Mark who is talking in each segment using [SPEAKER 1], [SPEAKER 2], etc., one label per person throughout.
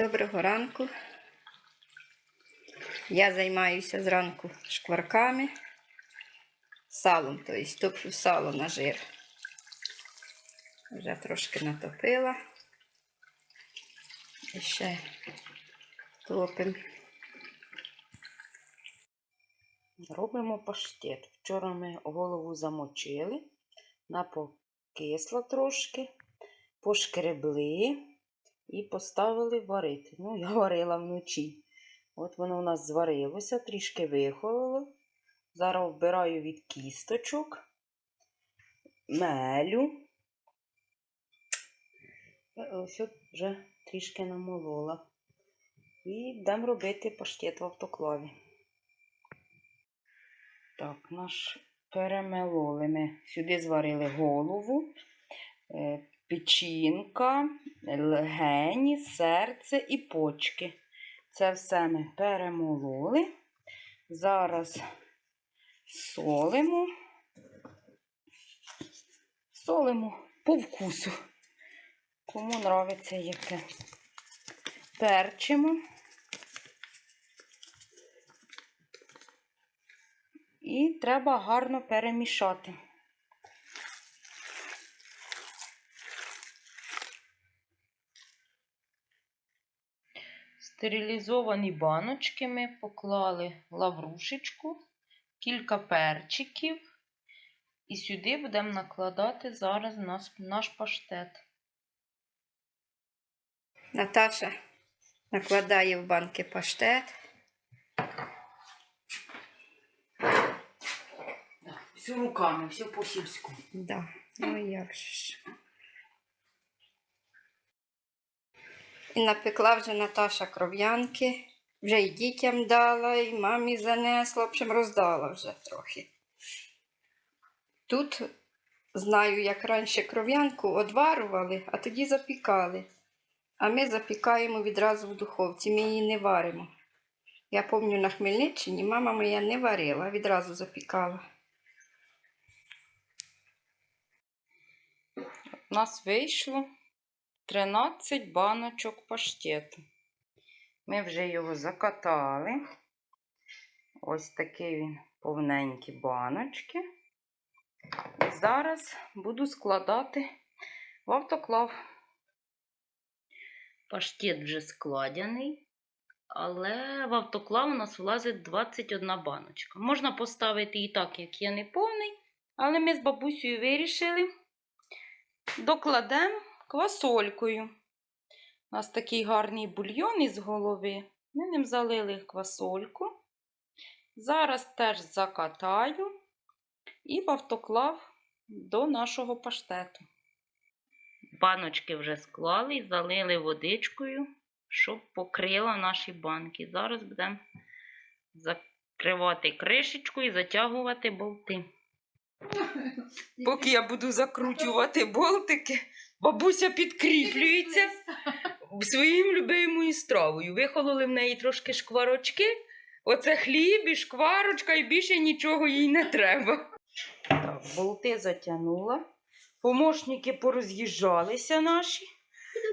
[SPEAKER 1] Доброго ранку. Я займаюся зранку шкварками, салом, тобто топчу сало на жир. Вже трошки натопила. І ще топимо.
[SPEAKER 2] Робимо паштет. Вчора ми голову замочили, вона покисла трошки, пошкребли і поставили варити. Ну, я варила вночі. От воно у нас зварилося, трішки вихололо. Зараз вбираю від кісточок, мелю. Ось от вже трішки намолола. І йдемо робити паштет в автоклаві. Так, наш перемелоли ми. Сюди зварили голову, е, печінка, легені, серце і почки. Це все ми перемололи. Зараз солимо. Солимо по вкусу. Кому нравиться яке. Перчимо. І треба гарно перемішати. Стерилізовані баночки ми поклали лаврушечку, кілька перчиків. І сюди будемо накладати зараз наш, наш паштет.
[SPEAKER 1] Наташа накладає в банки паштет.
[SPEAKER 2] Все руками, все по-сільську.
[SPEAKER 1] Да. Ну як же ж. І напекла вже Наташа кров'янки. Вже і дітям дала, і мамі занесла, в общем, роздала вже трохи. Тут знаю, як раніше кров'янку одварували, а тоді запікали. А ми запікаємо відразу в духовці, ми її не варимо. Я пам'ятаю, на Хмельниччині мама моя не варила, відразу запікала.
[SPEAKER 2] У нас вийшло 13 баночок паштету. Ми вже його закатали. Ось такі він повненькі баночки. І зараз буду складати в автоклав. Паштет вже складений, але в автоклав у нас влазить 21 баночка. Можна поставити і так, як є неповний, але ми з бабусею вирішили докладемо квасолькою. У нас такий гарний бульйон із голови. Ми ним залили квасольку. Зараз теж закатаю і в автоклав до нашого паштету. Баночки вже склали і залили водичкою, щоб покрила наші банки. Зараз будемо закривати кришечку і затягувати болти. Поки я буду закручувати болтики, бабуся підкріплюється своїм любимою стравою. Вихололи в неї трошки шкварочки. Оце хліб і шкварочка, і більше нічого їй не треба. Так, болти затягнула. Помощники пороз'їжджалися наші.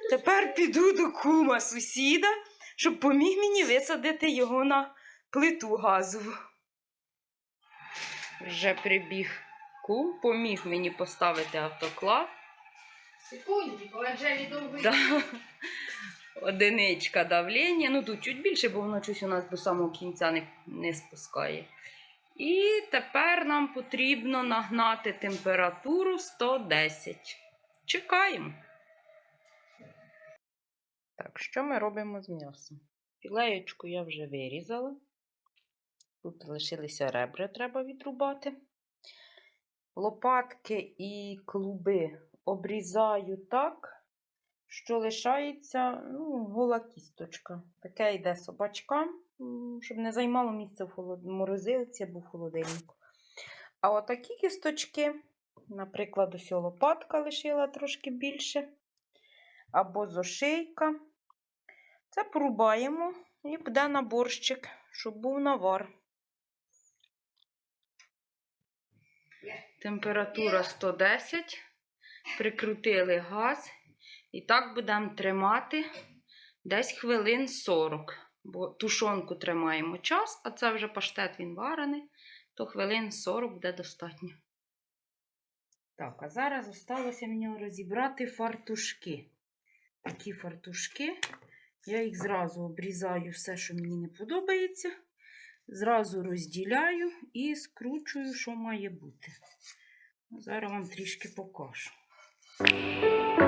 [SPEAKER 2] Тепер піду до кума сусіда, щоб поміг мені висадити його на плиту газову. Вже прибіг кум, поміг мені поставити автоклав.
[SPEAKER 3] Секундочку, Анжелі довго
[SPEAKER 2] Да. Одиничка давлення. Ну тут чуть більше, бо воно щось у нас до самого кінця не, не спускає. І тепер нам потрібно нагнати температуру 110. Чекаємо. Так, що ми робимо з м'ясом? Філеєчку я вже вирізала. Тут лишилися ребра, треба відрубати. Лопатки і клуби обрізаю так, що лишається ну, гола кісточка. Таке йде собачкам, м, щоб не займало місце в морозилці або в холодильнику. А отакі кісточки, наприклад, ось лопатка лишила трошки більше, або зошийка. Це порубаємо і буде на борщик, щоб був навар. Температура 110. Прикрутили газ. І так будемо тримати десь хвилин 40. Бо тушонку тримаємо час, а це вже паштет він варений, то хвилин 40 буде достатньо. Так, а зараз залишилося мені розібрати фартушки. Такі фартушки. Я їх зразу обрізаю все, що мені не подобається. Зразу розділяю і скручую, що має бути. Зараз вам трішки покажу. Música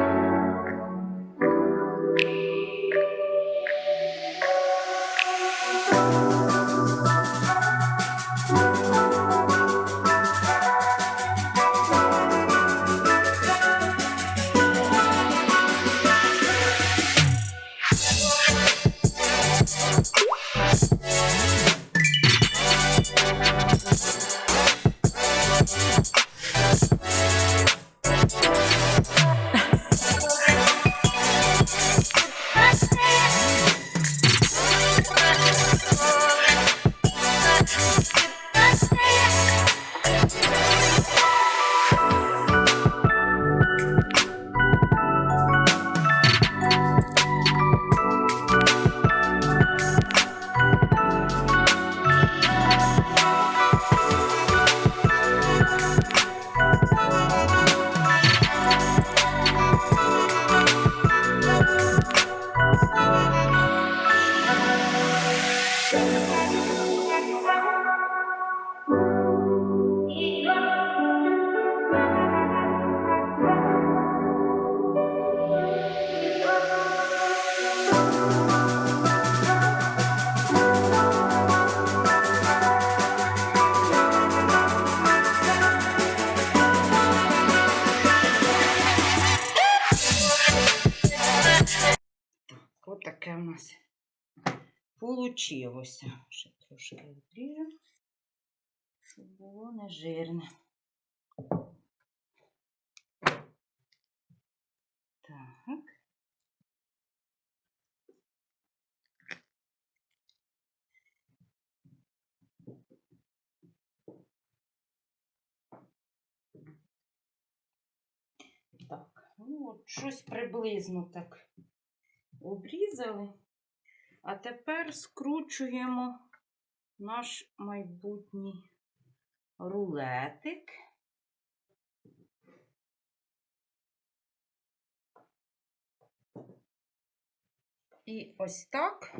[SPEAKER 2] Ось таке у нас получилося. Ще трошки відріжу, щоб було не жирне. Так. Так, ну от щось приблизно так обрізали. А тепер скручуємо наш майбутній рулетик. І ось так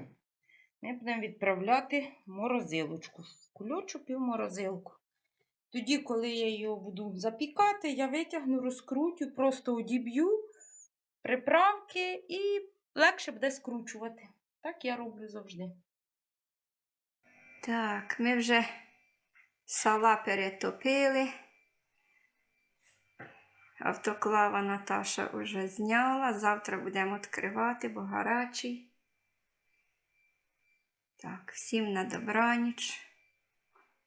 [SPEAKER 2] ми будемо відправляти морозилочку, в кульочу півморозилку. Тоді, коли я його буду запікати, я витягну, розкрутю, просто одіб'ю приправки і легше буде скручувати. Так я роблю завжди.
[SPEAKER 1] Так, ми вже сала перетопили. Автоклава Наташа вже зняла. Завтра будемо відкривати, бо гарячий. Так, всім на добраніч.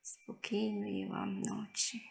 [SPEAKER 1] Спокійної вам ночі.